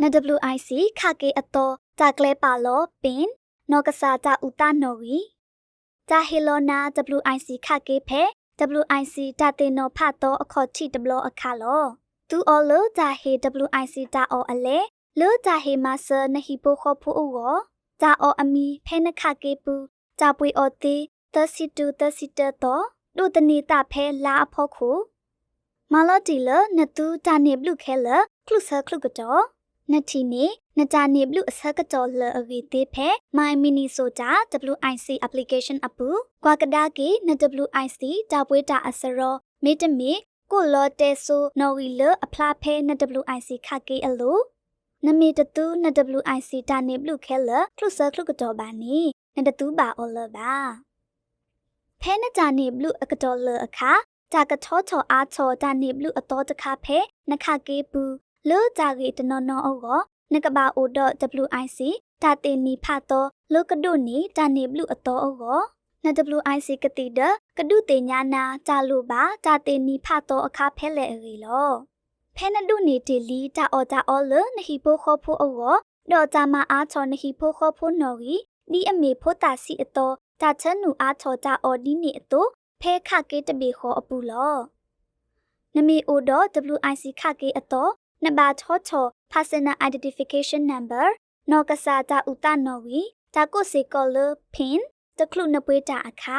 န WIC ခကေအတော်ဂျာကလဲပါလောပင်နောကစားဂျာဥတနော်ဝီဂျာဟီလိုနာ WIC ခကေဖဲ WIC တာတင်နောဖတ်တော့အခေါ်ချီတဘလအခါလောသူအော်လိုဂျာဟေ WIC တာအော်အလဲလောဂျာဟေမဆာနဟီပိုခေါ်ဖူအောဂျာအော်အမီဖဲနခကေပူဂျာပွေအော်တီ32 32တော့ဒုတနေတာဖဲလာအဖို့ခုမာလတီလနတူတာနေဘလူခဲလကလုဆာကလုကတော့ နတီနေနတာနေဘလူအစကတော်လအဂီတေဖဲ My Minnesota WIC application အပူကွာကဒါကေန WIC တာပွေတာအစရောမေတမီကိုလော်တဲဆိုနော်ဝီလအဖလာဖဲန WIC ခကေအလိုနမေတတူန WIC တာနေဘလူခဲလကလုဆာကလုကတော့ဘာနီနတတူပါအော်လပါဖဲနကြနေဘလူအကတော်လအခါတာကထောချောအားချောတာနေဘလူအတော်တခါဖဲနခကေပူ လောကြရီတနော်နော်အောကိုနကဘာအိုဒ WIC တာတင်နီဖတ်တော့လောကဒုနီတာနေဘလူအတော်အောကိုန WIC ကတိဒကဒုတေညာနာတာလူပါတာတင်နီဖတ်တော့အခါဖဲလေရီလောဖဲနဒုနီတီလီတာအော်တာအော်လနဟီပိုခေါ်ဖိုအောကိုဒေါ်ကြမအားချောနဟီဖိုခေါ်ဖိုနော်ရီဒီအမေဖိုတာစီအတော်တာချန်နူအားချောတာအော်ဒီနီအတော်ဖဲခကေတပေခေါ်အပူလောနမီအိုတော့ WIC ခကေအတော် နဘာချောချော personal identification number နောကစားတာဥတနော်ဝီတာကိုစေကောလဖင်တကလုနပွေးတာအခါ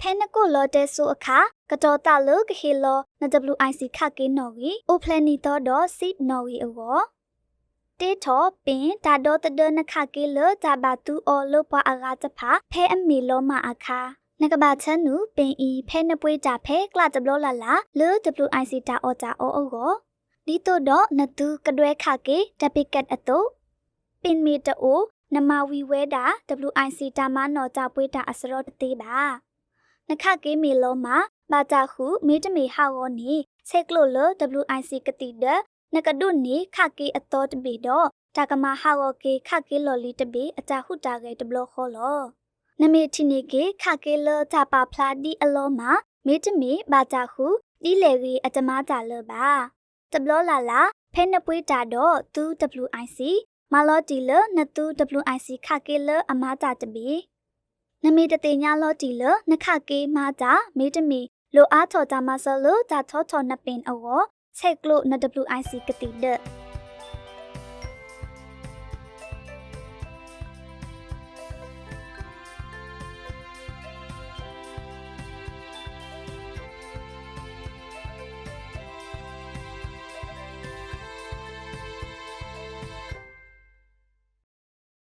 ဖဲနကိုလော်တဲဆိုအခါကတော်တာလကဟေလောန WIC ခကေနော်ဝီအိုဖလနီတော့တော့ seat နော်ဝီအောတေထောပင်တာတော့တဒနခကေလတာဘတူအောလောပွားအရာတဖာဖဲအမီလောမအခါနကဘာချန်နူပင်ဤဖဲနပွေးတာဖဲကလတဘလလာလာလေ WIC တာအောတာအောအောကို ဒီတော့တော့နတူကတွဲခကေတပိကတ်အတုပင်မီတို နမဝီဝဲတာ WIC တာမနော်ကြပွေးတာအစရောတသေးပါနခကေမီလောမှာဘာတာဟုမေတမီဟာဝနီဆက်ကလိုလ WIC ကတိဒနကဒုနီခကေအတော်တပေတော့တာကမဟာဝကေခကေလော်လီတပေအတာဟုတာကေတဘလခေါ်လောနမေတီနေကေခကေလတာပါဖလာဒီအလောမှာမေတမီဘာတာဟုဒီလေရီအတမတာလပါတ ဘလလာလာဖဲနပွေးတာတော့ 2WIC မလောတီလနတူ WIC ခကေလအမာတာတပီနမီတတေညာလောတီလနခကေမာတာမေတမီလိုအားထော်တာမဆလတာထောထောနပင်အောဆက်ကလုန WIC ကတိဒ